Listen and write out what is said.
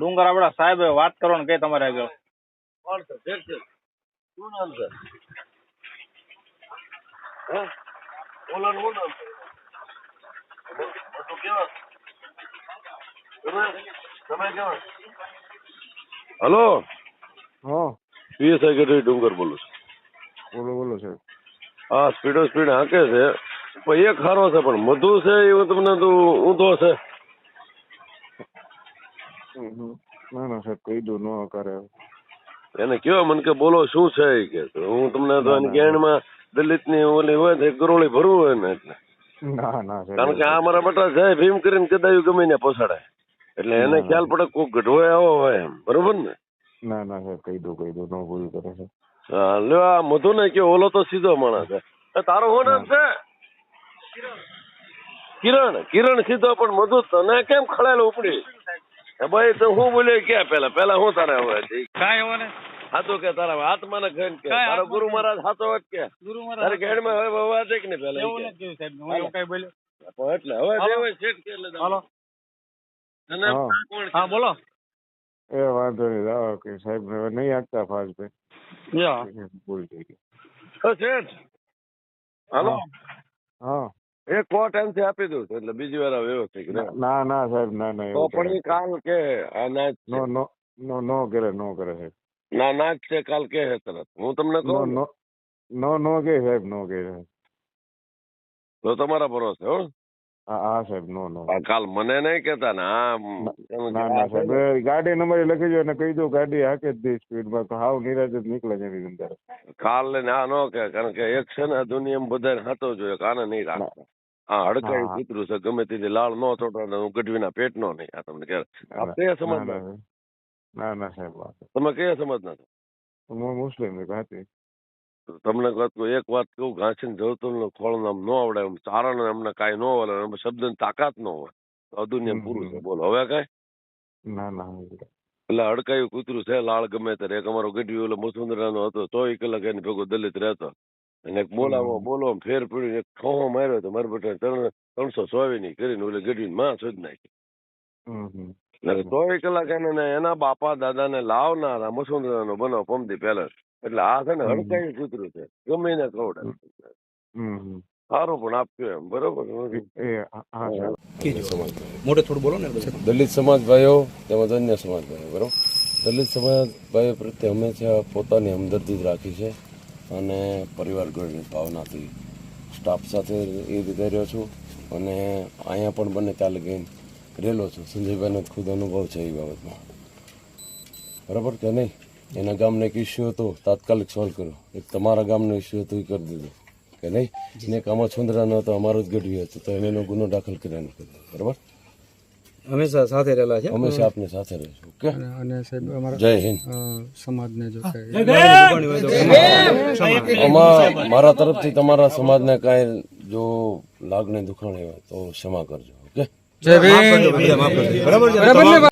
ડુંગર આપડા સાહેબ વાત કરો ને કઈ તમારે આગળ. કોણ છે શેઠ છે શું નામ છે હે ઓલાનું શું નામ છે કેવા તમે તમે કેવા હલો? હા. પીએસઆઈ ગઢવી ડુંગર બોલું છું. બોલો બોલો સાહેબ. હા સ્પીડો સ્પીડ હાંકે છે. પણ એક ખારો છે પણ મધુ છે એવું તમને તો ઊંધો છે. ના ના સાહેબ કહી દો ન કરે. એને કયો મને કે બોલો શું છે કે? હું તમને તો ના, એની ના. ઓલી હોય તો ગરોળી ભરવું હોય ને એટલે. ના ના કારણ કે આ મારા બટા છે ભીમ કરીને કદાયું ગમે ને પોસાડે. એટલે એને. ખ્યાલ પડે કોક ગઢવાય આવો હોય એમ. બરોબર ને? ના ના સાહેબ કહી દો કહી દો ન ભૂલ કરે છે હા લ્યો આ મધુ ને કયો ઓલો તો સીધો માણસ છે. તારો શું નામ છે? કિરણ. કિરણ. સીધો પણ મધુ તને કેમ ખળેલો ઉપડી? ભાઈ તો હું બોલ્યો ક્યાં પેલા? પેલા હું તારે હવે? કાંઈ એવો હાથો કે તારા આત્માને ખાઈને કે. તારો ગુરુ મહારાજ હાથો જ કે. ગુરુ તારે ગેડમાં હવે બહુ છે કે ને પેલા? એવું નથી કે. સાહેબ હું એવું કઈ બોલ્યો. એટલે હવે દેવ શેઠ કે એટલે હાલો. અને કોણ હા બોલો. એ વાંધો નહીં આવો કે સાહેબ હવે નહીં આપતા ફાસ ભાઈ યા. ભૂલ થઈ ગઈ. હા, શેઠ હાલો. હા. એક કો ટાઈમથી આપી દઉં છું એટલે બીજી વાર વ્યવસ્થિત રહે. ના ના સાહેબ ના ના તો એવું પણ કરે ઈ કાલ કે આ નાચ છે. નો નો નો નો કરે નો કરે સાહેબ ના નાચ છે કાલ કે છે તરત હું તમને નો કહું નો નો નો કે સાહેબ નો કે સાહેબ તો તમારા ભરોસે હો હા હા સાહેબ નો નો આ કાલ મને નહીં કેતા ને આ ના ના સાહેબ એ ગાડી નંબર લખી દો અને કહી દો ગાડી હાકે જ દે સ્પીડમાં તો હાવ નિરાજ જ નીકળે છે એની અંદર કાલ ને આ નો કે કારણ કે એક છે ને આ દુનિયામાં બધાને હાથો જોઈએ કે આને નહીં રાખતા હા હડકાઈ. કૂતરું છે ગમે તેથી લાળ નો ચોટો હું ગઢવીના પેટ નો નહીં. આ તમને કે ના, આપ કયા ના, સમાજ ના, ના સાહેબ તમે કયા સમાજ ના હું મુસ્લિમ છું ઘાતી તમને એક વાત કહું ઘાસીને જવતલ નો ખોળ નામ ન આવડે એમ ચારણ એમને કાંઈ ન હોય એમ શબ્દ તાકાત ન હોય. તો આ પૂરું છે. બોલો હવે કાંઈ? ના ના એટલે હડકાયું કૂતરું છે લાળ ગમે ત્યારે. એક અમારો ગઢવી ઓલો મુસુંદરાનો હતો ચોવીસ કલાક એની ભેગો દલિત રહેતો. અને એક બોલાવો બોલો ફેર પડ્યું એક ઠોહો માર્યો તો મારા બેટા ત્રણ ત્રણસો સોવી ની કરીને ઓલે ગઢવી માં શોધ નાખી. ચોવીસ કલાક એને ને એના બાપા દાદા ને લાવનારા મુસુંદરાનો બનાવ પમતી પેલેસ એટલે આ છે ને હડકાઈ સૂત્રું છે. ગમે એને કવડે હમ હમ. સારું પણ આપ્યું એમ બરોબર? મોટે થોડું બોલો ને દલિત સમાજ ભાઈઓ તેમજ અન્ય સમાજ ભાઈઓ બરોબર? દલિત સમાજ ભાઈઓ પ્રત્યે હંમેશા પોતાની હમદર્દી જ રાખી છે. અને પરિવાર ગણની ભાવનાથી સ્ટાફ સાથે એ રીતે રહ્યો છું અને અહીંયા પણ બને ત્યાં લગીને રહેલો છું. સંજયભાઈને ખુદ અનુભવ છે એ બાબતમાં. બરાબર કે નહીં? એના ગામનો એક ઇસ્યુ હતો તાત્કાલિક સોલ્વ કર્યો. એક તમારા ગામનો ઇસ્યુ હતો એ કરી દીધો. કે નહીં? ને એક આમાં છુંદરાનો હતો અમારો જ ગઢવી હતો તો એનો ગુનો દાખલ કર્યા કર્યો બરાબર? હંમેશા સાથે રહેલા છે? હંમેશા આપની સાથે રહીશું ઓકે? અને સાહેબ અમારા જય હિન્દ. સમાજને જો. આમાં મારા તરફથી તમારા સમાજને કાંઈ જો લાગણી દુખાણી હોય તો ક્ષમા કરજો. ઓકે? જય કરજો. બરાબર છે?